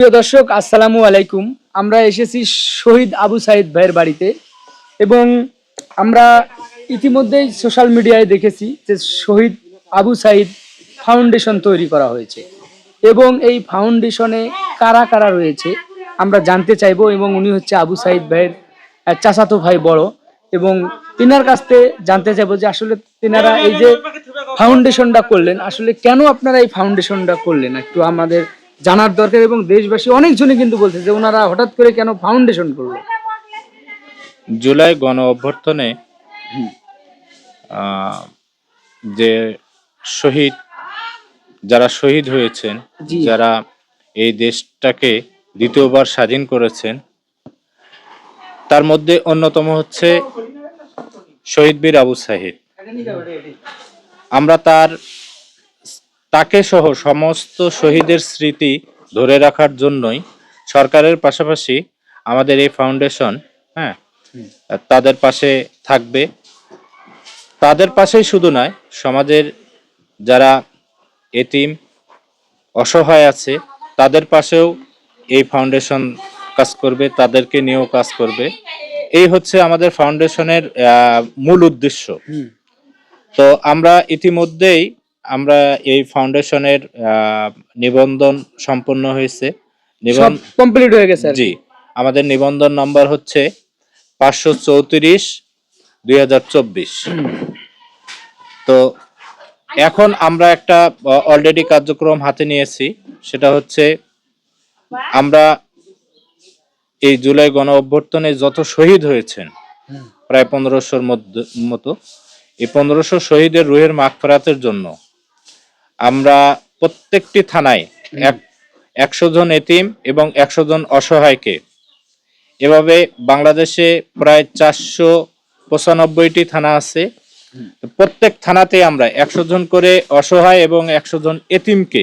প্রিয় দর্শক, আসসালামু আলাইকুম। আমরা এসেছি শহীদ আবু সাইদ ভাইয়ের বাড়িতে এবং আমরা ইতিমধ্যেই সোশ্যাল মিডিয়ায় দেখেছি যে শহীদ আবু সাইদ ফাউন্ডেশন তৈরি করা হয়েছে এবং এই ফাউন্ডেশনে কারা কারা রয়েছে আমরা জানতে চাইব এবং উনি হচ্ছে আবু সাইদ ভাইয়ের চাচাতো ভাই বড় এবং তিনার কাছ থেকে জানতে চাইব যে আসলে তিনারা এই যে ফাউন্ডেশনটা করলেন, আসলে কেন আপনারা এই ফাউন্ডেশনটা করলেন? একটু আমাদের জানার দরকার এবং দেশবাসী অনেকজনই কিন্তু বলছে যে ওনারা হঠাৎ করে কেন ফাউন্ডেশন করল? জুলাই গণ অভ্যর্থনে যে শহীদ যারা শহীদ হয়েছেন যারা এই দেশটাকে দ্বিতীয়বার স্বাধীন করেছেন তার মধ্যে অন্যতম হচ্ছে শহীদ বীর আবু সাহিদ আমরা তার তাকে সহ সমস্ত শহীদের স্মৃতি ধরে রাখার জন্যই সরকারের পাশাপাশি আমাদের এই ফাউন্ডেশন হ্যাঁ তাদের পাশে থাকবে। তাদের পাশেই শুধু নয় সমাজের যারা এতিম অসহায় আছে তাদের পাশেও এই ফাউন্ডেশন কাজ করবে তাদেরকে নিয়েও কাজ করবে। এই হচ্ছে আমাদের ফাউন্ডেশনের মূল উদ্দেশ্য। তো আমরা ইতিমধ্যেই আমরা এই ফাউন্ডেশনের নিবন্ধন সম্পন্ন হয়েছে। কমপ্লিট হয়ে গেছে জি আমাদের নিবন্ধন নম্বর হচ্ছে পাঁচশো চৌত্রিশ দুই তো এখন আমরা একটা অলরেডি কার্যক্রম হাতে নিয়েছি। সেটা হচ্ছে আমরা এই জুলাই গণ অভ্যর্থনে যত শহীদ হয়েছেন প্রায় পনেরোশোর মধ্যে মতো এই পনেরোশো শহীদের রুহের মাগফরাতের জন্য আমরা প্রত্যেকটি থানায় এক একশো জন এতিম এবং একশো জন অসহায়কে। এভাবে বাংলাদেশে প্রায় চারশো পঁচানব্বইটি থানা আছে। প্রত্যেক থানাতে আমরা একশো জন করে অসহায় এবং একশো জন এতিমকে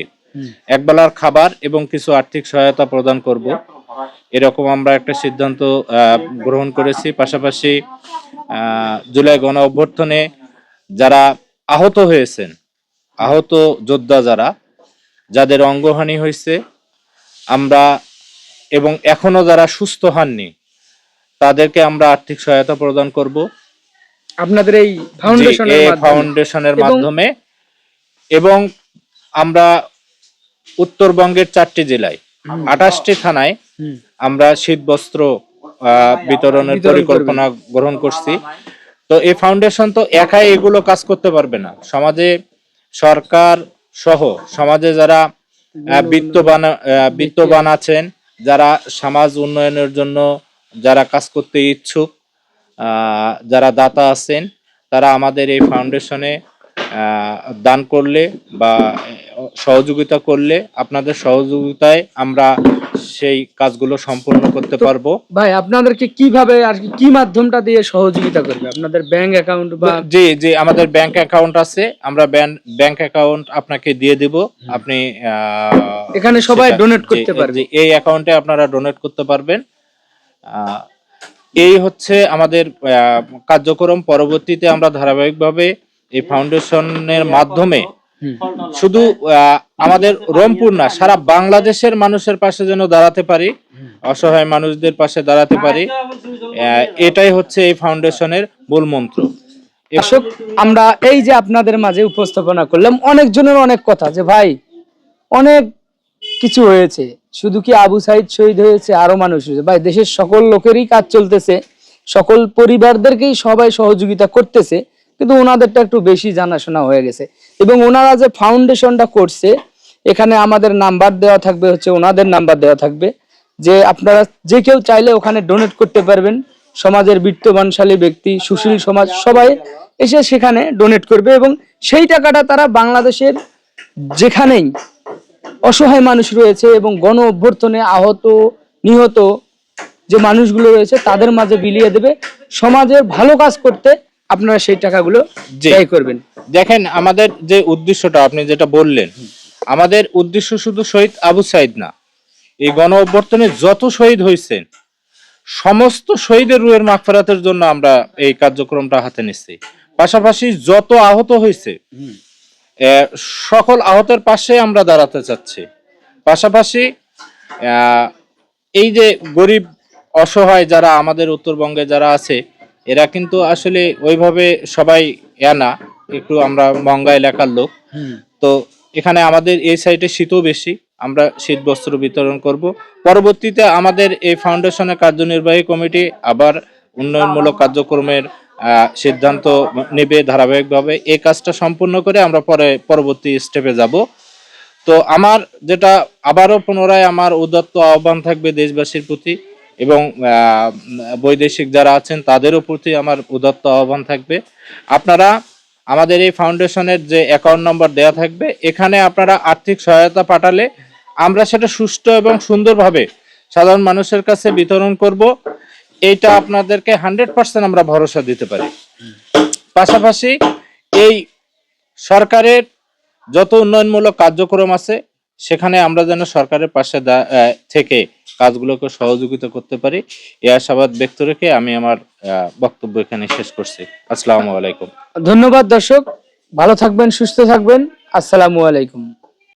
একবেলার খাবার এবং কিছু আর্থিক সহায়তা প্রদান করব। এরকম আমরা একটা সিদ্ধান্ত গ্রহণ করেছি। পাশাপাশি জুলাই গণ অভ্যর্থনে যারা আহত হয়েছেন আহত যোদ্ধা যারা যাদের অঙ্গহানি হয়েছে আমরা এবং এখনও যারা সুস্থ হননি তাদেরকে আমরা আর্থিক সহায়তা প্রদান করব। আপনাদের এই ফাউন্ডেশনের মাধ্যমে। ফাউন্ডেশনের এবং- মাধ্যমে। এবং আমরা উত্তরবঙ্গের চারটি জেলায়। আঠাশটি থানায় আমরা শীত বস্ত্র বিতরণের পরিকল্পনা গ্রহণ করছি। তো এই ফাউন্ডেশন তো একাই এগুলো কাজ করতে পারবে না। সমাজে সরকার সহ সমাজে যারা বিত্তবান বিত্তবান আছেন, যারা সমাজ উন্নয়নের জন্য যারা কাজ করতে ইচ্ছুক যারা দাতা আছেন, তারা আমাদের এই ফাউন্ডেশনে দান করলে বা সহযোগিতা করলে আপনাদের সহযোগিতায় আমরা সেই কাজগুলো সম্পূর্ণ করতে পারব। ভাই আপনাদেরকে কীভাবে আর কি কি মাধ্যমটা দিয়ে সহযোগিতা করবে? আপনাদের ব্যাংক অ্যাকাউন্ট বা জি জি আমাদের ব্যাংক অ্যাকাউন্ট আছে। আমরা ব্যাংক অ্যাকাউন্ট আপনাকে দিয়ে দিব। আপনি আহ, এখানে সবাই ডোনেট করতে পারবে। এই অ্যাকাউন্টে আপনারা ডোনেট করতে পারবেন। আহ, এই হচ্ছে আমাদের আহ, কার্যক্রম। পরবর্তীতে আমরা ধারাবাহিকভাবে এই ফাউন্ডেশনের মাধ্যমে। শুধু আহ, আমাদের রংপুর না সারা বাংলাদেশের মানুষের পাশে যেন দাঁড়াতে পারি অসহায় মানুষদের পাশে দাঁড়াতে পারি আহ, এটাই হচ্ছে এই ফাউন্ডেশনের মূল মন্ত্র। দর্শক আমরা এই যে আপনাদের মাঝে উপস্থাপনা করলাম অনেকজনের অনেক কথা যে ভাই অনেক কিছু হয়েছে। শুধু কি আবু সাইদ শহীদ হয়েছে? আরও মানুষ হয়েছে। ভাই দেশের সকল লোকেরই কাজ চলতেছে। সকল পরিবারদেরকেই সবাই সহযোগিতা করতেছে। কিন্তু ওনাদেরটা একটু বেশি জানাশোনা হয়ে গেছে। এবং ওনারা যে ফাউন্ডেশনটা করছে এখানে আমাদের নাম্বার দেওয়া থাকবে হচ্ছে ওনাদের নাম্বার দেওয়া থাকবে যে আপনারা যে কেউ চাইলে ওখানে ডোনেট করতে পারবেন। সমাজের বিত্তবানশালী ব্যক্তি সুশীল সমাজ সবাই এসে সেখানে ডোনেট করবে এবং সেই টাকাটা তারা বাংলাদেশের যেখানেই অসহায় মানুষ রয়েছে এবং গণ অভ্যর্থনে আহত নিহত যে মানুষগুলো রয়েছে তাদের মাঝে বিলিয়ে দেবে। সমাজের ভালো কাজ করতে আপনারা সেই টাকাগুলো জি। ব্যয় করবেন। দেখেন, আমাদের যে উদ্দেশ্যটা আপনি যেটা বললেন, আমাদের উদ্দেশ্য শুধু শহীদ আবু সাইদ না, এই গণ অভ্যর্থনে যত শহীদ হয়েছেন, সমস্ত শহীদের রুয়ের মাগফিরাতের জন্য আমরা এই কার্যক্রমটা হাতে নিচ্ছি। পাশাপাশি যত আহত হয়েছে সকল আহতের পাশে আমরা দাঁড়াতে চাচ্ছি। পাশাপাশি এই যে গরিব, অসহায় যারা আমাদের উত্তরবঙ্গে যারা আছে, এরা কিন্তু আসলে ওইভাবে সবাই ইয়া না। একটু আমরা মঙ্গা এলাকার লোক। তো এখানে আমাদের এই সাইডে শীতও বেশি আমরা শীত বস্ত্র বিতরণ করব। পরবর্তীতে আমাদের এই ফাউন্ডেশনের কার্যনির্বাহী কমিটি আবার উন্নয়নমূলক কার্যক্রমের সিদ্ধান্ত নেবে ধারাবাহিকভাবে। এই কাজটা সম্পূর্ণ করে আমরা পরে পরবর্তী স্টেপে যাব। তো আমার যেটা আবারও পুনরায় আমার উদাত্ত আহ্বান থাকবে দেশবাসীর প্রতি এবং বৈদেশিক যারা আছেন তাদেরও প্রতি আমার উদাত্ত আহ্বান থাকবে। আপনারা আমাদের এই ফাউন্ডেশনের যে অ্যাকাউন্ট নম্বর দেওয়া থাকবে, এখানে আপনারা আর্থিক সহায়তা পাঠালে আমরা সেটা সুষ্ঠু এবং সুন্দরভাবে সাধারণ মানুষের কাছে বিতরণ করব। এইটা আপনাদেরকে হান্ড্রেড পার্সেন্ট আমরা ভরসা দিতে পারি। পাশাপাশি এই সরকারের যত উন্নয়নমূলক কার্যক্রম আছে সেখানে আমরা যেন সরকারের পাশে থেকে কাজগুলোকে সহযোগিতা করতে পারি। এ আশাবাদ ব্যক্ত রেখে আমি আমার বক্তব্য এখানে শেষ করছি। আসসালামু আলাইকুম। ধন্যবাদ দর্শক। ভালো থাকবেন, সুস্থ থাকবেন। আসসালামু আলাইকুম।